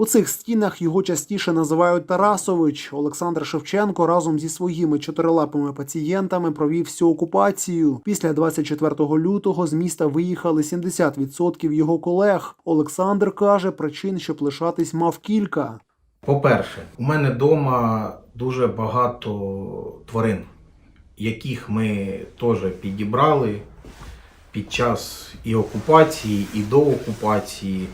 У цих стінах його частіше називають Тарасович. Олександр Шевченко разом зі своїми чотирилапими пацієнтами провів всю окупацію. Після 24 лютого з міста виїхали 70% його колег. Олександр каже, причин, щоб лишатись, мав кілька. По-перше, у мене вдома дуже багато тварин, яких ми теж підібрали під час і окупації, і до окупації.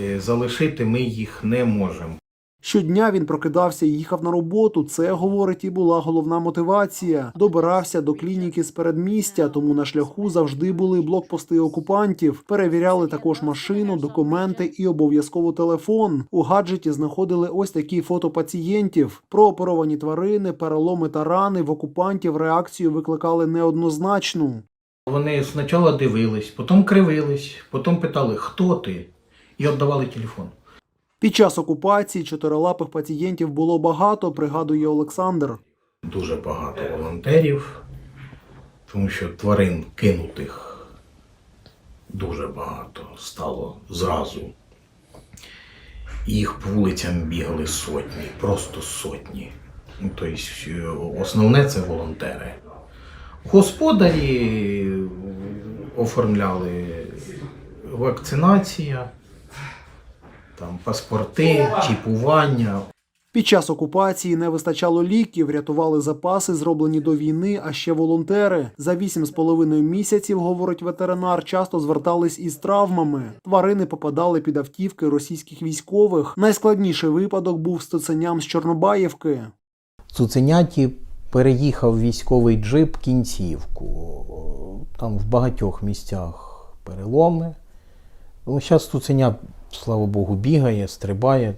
Е, Залишити ми їх не можемо. Щодня він прокидався і їхав на роботу. Це, говорить, і була головна мотивація. Добирався до клініки з передмістя, тому на шляху завжди були блокпости окупантів. Перевіряли також машину, документи і обов'язково телефон. У гаджеті знаходили ось такі фото пацієнтів. Прооперовані тварини, переломи та рани в окупантів реакцію викликали неоднозначну. Вони спочатку дивились, потім кривились, потім питали, хто ти? І віддавали телефон. Під час окупації чотирилапих пацієнтів було багато, пригадує Олександр. Дуже багато волонтерів, тому що тварин кинутих дуже багато стало зразу. Їх по вулицям бігали сотні, просто сотні. Ну, тобто, основне це волонтери. Господарі оформляли вакцинація, там, паспорти, чіпування, Під час окупації не вистачало ліків, рятували запаси, зроблені до війни, а ще волонтери. За вісім з половиною місяців, говорить ветеринар, часто звертались із травмами. Тварини попадали під автівки російських військових. Найскладніший випадок був з цуценям з Чорнобаївки. Цуценяті переїхав військовий джип кінцівку. Там в багатьох місцях переломи. Ну, зараз цуценя, слава Богу, бігає, стрибає.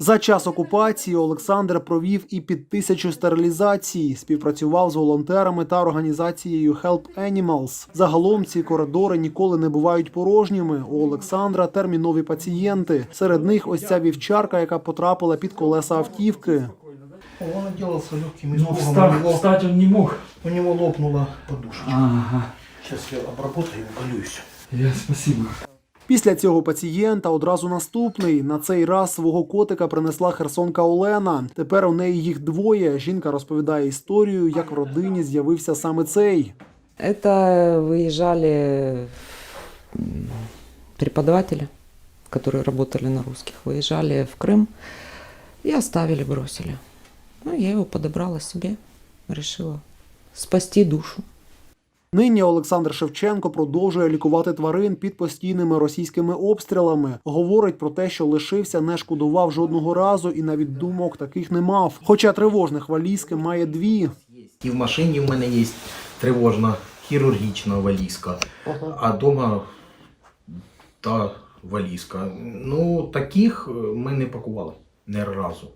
За час окупації Олександр провів і під тисячу стерилізацій, співпрацював з волонтерами та організацією Help Animals. Загалом ці коридори ніколи не бувають порожніми. У Олександра термінові пацієнти. Серед них ось ця вівчарка, яка потрапила під колеса автівки. Он отделался легким испугом, встать, у, него, встать он не мог. у него лопнула подушечка. Ага, Сейчас я обработаю и я спасибо. Після цього пацієнта одразу наступний. На цей раз свого котика принесла херсонка Олена. Тепер у неї їх двоє. Жінка розповідає історію, як в родині з'явився саме цей. Это выезжали м, преподаватели, которые работали на русских, выезжали в Крым и оставили, бросили. Ну, я его подобрала себе, решила спасти душу. Нині Олександр Шевченко продовжує лікувати тварин під постійними російськими обстрілами. Говорить про те, що лишився, не шкодував жодного разу і навіть думок таких не мав. Хоча тривожних валізки має дві. І в машині в мене є тривожна хірургічна валізка, а вдома та валізка. Ну, таких ми не пакували не разу.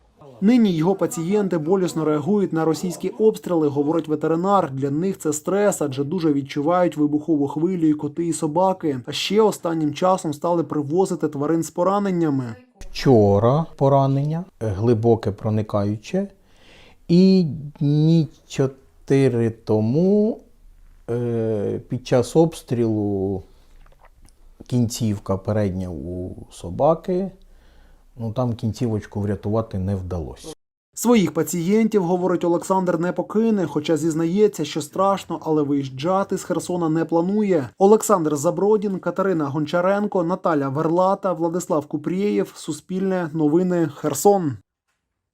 Нині його пацієнти болісно реагують на російські обстріли, говорить ветеринар. Для них це стрес, адже дуже відчувають вибухову хвилю і коти і собаки. А ще останнім часом стали привозити тварин з пораненнями. Вчора поранення глибоке проникаюче. І дні чотири тому е, під час обстрілу кінцівка передня у собаки. Ну там кінцівочку врятувати не вдалося. Своїх пацієнтів, говорить Олександр, не покине, хоча зізнається, що страшно, але виїжджати з Херсона не планує. Олександр Забродін, Катерина Гончаренко, Наталя Верлата, Владислав Купрієв, Суспільне, Новини, Херсон.